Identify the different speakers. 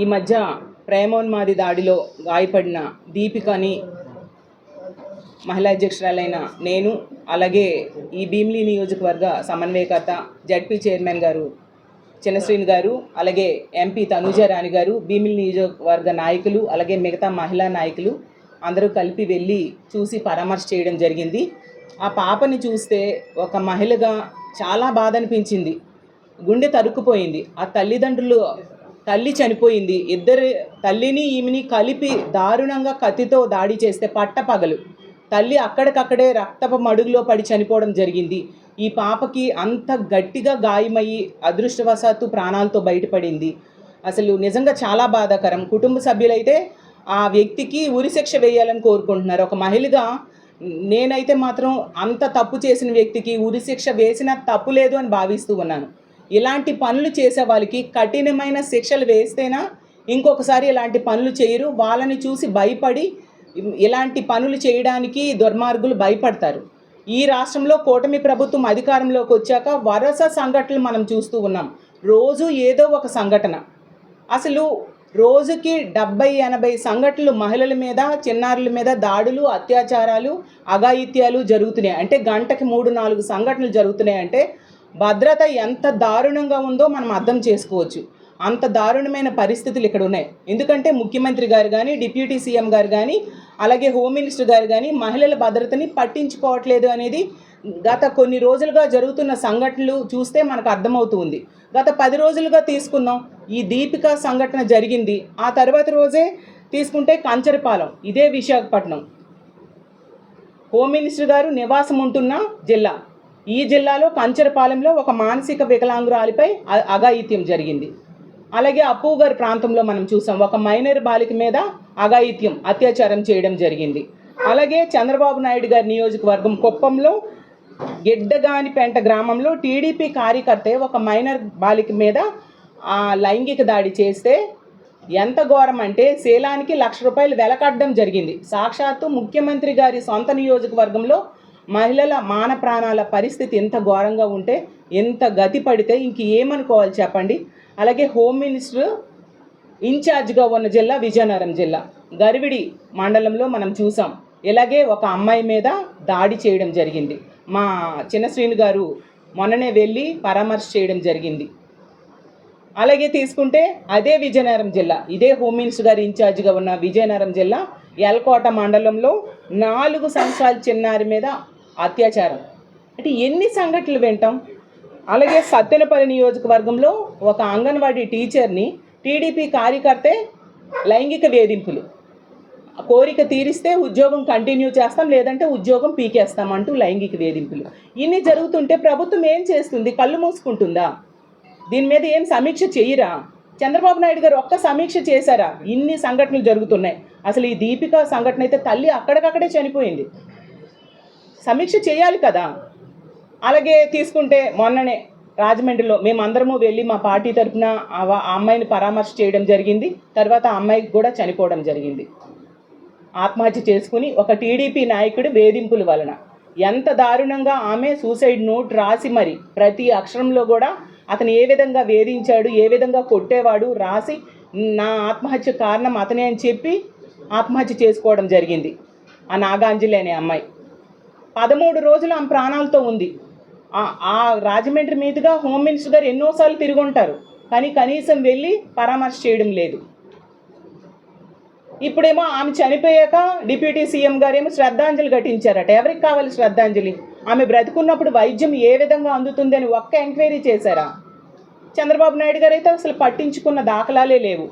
Speaker 1: ఈ మధ్య ప్రేమోన్మాది దాడిలో గాయపడిన దీపికని మహిళా అధ్యక్షురాలైన నేను అలాగే ఈ భీమిలి నియోజకవర్గ సమన్వయకర్త జడ్పీ చైర్మన్ గారు చిన్నశ్రీని గారు అలాగే ఎంపీ తనూజ రాణి గారు భీమిలి నియోజకవర్గ నాయకులు అలాగే మిగతా మహిళా నాయకులు అందరూ కలిపి వెళ్ళి చూసి పరామర్శ చేయడం జరిగింది. ఆ పాపని చూస్తే ఒక మహిళగా చాలా బాధ అనిపించింది. గుండె తరుక్కుపోయింది. ఆ తల్లిదండ్రులు తల్లి చనిపోయింది. ఇద్దరు తల్లిని ఈమెని కలిపి దారుణంగా కత్తితో దాడి చేస్తే పట్టపగలు. తల్లి అక్కడికక్కడే రక్తపు మడుగులో పడి చనిపోవడం జరిగింది. ఈ పాపకి అంత గట్టిగా గాయమయ్యి అదృష్టవశాత్తు ప్రాణాలతో బయటపడింది. అసలు నిజంగా చాలా బాధాకరం. కుటుంబ సభ్యులైతే ఆ వ్యక్తికి ఉరిశిక్ష వేయాలని కోరుకుంటున్నారు. ఒక మహిళగా నేనైతే మాత్రం అంత తప్పు చేసిన వ్యక్తికి ఉరిశిక్ష వేసిన తప్పు లేదు అని భావిస్తూ ఉన్నాను. ఇలాంటి పనులు చేసే వాళ్ళకి కఠినమైన శిక్షలు వేస్తేనా ఇంకొకసారి ఇలాంటి పనులు చేయరు. వాళ్ళని చూసి భయపడి ఇలాంటి పనులు చేయడానికి దుర్మార్గులు భయపడతారు. ఈ రాష్ట్రంలో కూటమి ప్రభుత్వం అధికారంలోకి వచ్చాక వరుస సంఘటనలు మనం చూస్తూ ఉన్నాం. రోజు ఏదో ఒక సంఘటన. అసలు రోజుకి డెబ్బై ఎనభై సంఘటనలు మహిళల మీద చిన్నారుల మీద దాడులు అత్యాచారాలు అఘాయిత్యాలు జరుగుతున్నాయి. అంటే గంటకి మూడు నాలుగు సంఘటనలు జరుగుతున్నాయి అంటే భద్రత ఎంత దారుణంగా ఉందో మనం అర్థం చేసుకోవచ్చు. అంత దారుణమైన పరిస్థితులు ఇక్కడ ఉన్నాయి. ఎందుకంటే ముఖ్యమంత్రి గారు కానీ డిప్యూటీ సీఎం గారు కానీ అలాగే హోమ్ మినిస్టర్ గారు కానీ మహిళల భద్రతని పట్టించుకోవట్లేదు అనేది గత కొన్ని రోజులుగా జరుగుతున్న సంఘటనలు చూస్తే మనకు అర్థమవుతుంది గత పది రోజులుగా తీసుకుందాం. ఈ దీపిక సంఘటన జరిగింది. ఆ తర్వాత రోజే తీసుకుంటే కంచరపాలెం ఇదే విశాఖపట్నం. హోమ్ మినిస్టర్ గారు నివాసం ఉంటున్న జిల్లా. ఈ జిల్లాలో కంచరపాలెంలో ఒక మానసిక వికలాంగురాలిపై అఘాయిత్యం జరిగింది. అలాగే అప్పుగారి ప్రాంతంలో మనం చూసాం ఒక మైనర్ బాలిక మీద అఘాయిత్యం అత్యాచారం చేయడం జరిగింది. అలాగే చంద్రబాబు నాయుడు గారి నియోజకవర్గం కుప్పంలో గిడ్డగానిపేంట గ్రామంలో టీడీపీ కార్యకర్త ఒక మైనర్ బాలిక మీద ఆ, లైంగిక దాడి చేస్తే ఎంత ఘోరం అంటే శీలానికి లక్ష రూపాయలు వెలకట్టడం జరిగింది. సాక్షాత్తు ముఖ్యమంత్రి గారి సొంత నియోజకవర్గంలో మహిళల మాన ప్రాణాల పరిస్థితి ఎంత ఘోరంగా ఉంటే ఎంత గతి పడితే ఇంక ఏమనుకోవాలి చెప్పండి? అలాగే హోమ్ మినిస్టర్ ఇన్ఛార్జ్గా ఉన్న జిల్లా విజయనగరం జిల్లా. గరివిడి మండలంలో మనం చూసాం. ఇలాగే ఒక అమ్మాయి మీద దాడి చేయడం జరిగింది. మా చిన్న శ్రీను గారు మొన్ననే వెళ్ళి పరామర్శ చేయడం జరిగింది. అలాగే తీసుకుంటే అదే విజయనగరం జిల్లా. ఇదే హోమ్ మినిస్టర్ గారు ఇన్ఛార్జ్గా ఉన్న విజయనగరం జిల్లా. ఎల్కోట మండలంలో నాలుగు సంవత్సరాల చిన్నారి మీద అత్యాచారం. అంటే ఎన్ని సంఘటనలు వింటాం? అలాగే సత్తెనపల్లి నియోజకవర్గంలో ఒక అంగన్వాడీ టీచర్ని టీడీపీ కార్యకర్తే లైంగిక వేధింపులు. ఆ కోరిక తీరిస్తే ఉద్యోగం కంటిన్యూ చేస్తాం లేదంటే ఉద్యోగం పీకేస్తాం అంటూ లైంగిక వేధింపులు. ఇన్ని జరుగుతుంటే ప్రభుత్వం ఏం చేస్తుంది? కళ్ళు మూసుకుంటుందా? దీని మీద ఏం సమీక్ష చేయరా? చంద్రబాబు నాయుడు గారు ఒక్క సమీక్ష చేశారా? ఇన్ని సంఘటనలు జరుగుతున్నాయి. అసలు ఈ దీపిక సంఘటన అయితే తల్లి అక్కడికక్కడే చనిపోయింది. సమీక్ష చేయాలి కదా. అలాగే తీసుకుంటే మొన్ననే రాజమండ్రిలో మేమందరము వెళ్ళి మా పార్టీ తరఫున ఆ అమ్మాయిని పరామర్శ చేయడం జరిగింది. తర్వాత ఆ అమ్మాయికి కూడా చనిపోవడం జరిగింది. ఆత్మహత్య చేసుకుని ఒక టీడీపీ నాయకుడు వేధింపుల వలన. ఎంత దారుణంగా ఆమె సూసైడ్ నోట్ రాసి మరి ప్రతి అక్షరంలో కూడా అతను ఏ విధంగా వేధించాడు ఏ విధంగా కొట్టేవాడు రాసి నా ఆత్మహత్య కారణం అతనే అని చెప్పి ఆత్మహత్య చేసుకోవడం జరిగింది. ఆ నాగాంజలి అనే అమ్మాయి. పదమూడు రోజులు ఆమె ప్రాణాలతో ఉంది. ఆ- రాజమండ్రి మీదుగా హోమ్ మినిస్టర్ గారు ఎన్నోసార్లు తిరిగి ఉంటారు. కానీ కనీసం వెళ్ళి పరామర్శ చేయడం లేదు. ఇప్పుడేమో ఆమె చనిపోయాక డిప్యూటీ సీఎం గారేమో శ్రద్ధాంజలి ఘటించారట. ఎవరికి కావాలి శ్రద్ధాంజలి? ఆమె బ్రతుకున్నప్పుడు వైద్యం ఏ విధంగా అందుతుంది అని ఒక్క ఎంక్వైరీ చేశారా? చంద్రబాబు నాయుడు గారు అయితే అసలు పట్టించుకున్న దాఖలాలే లేవు.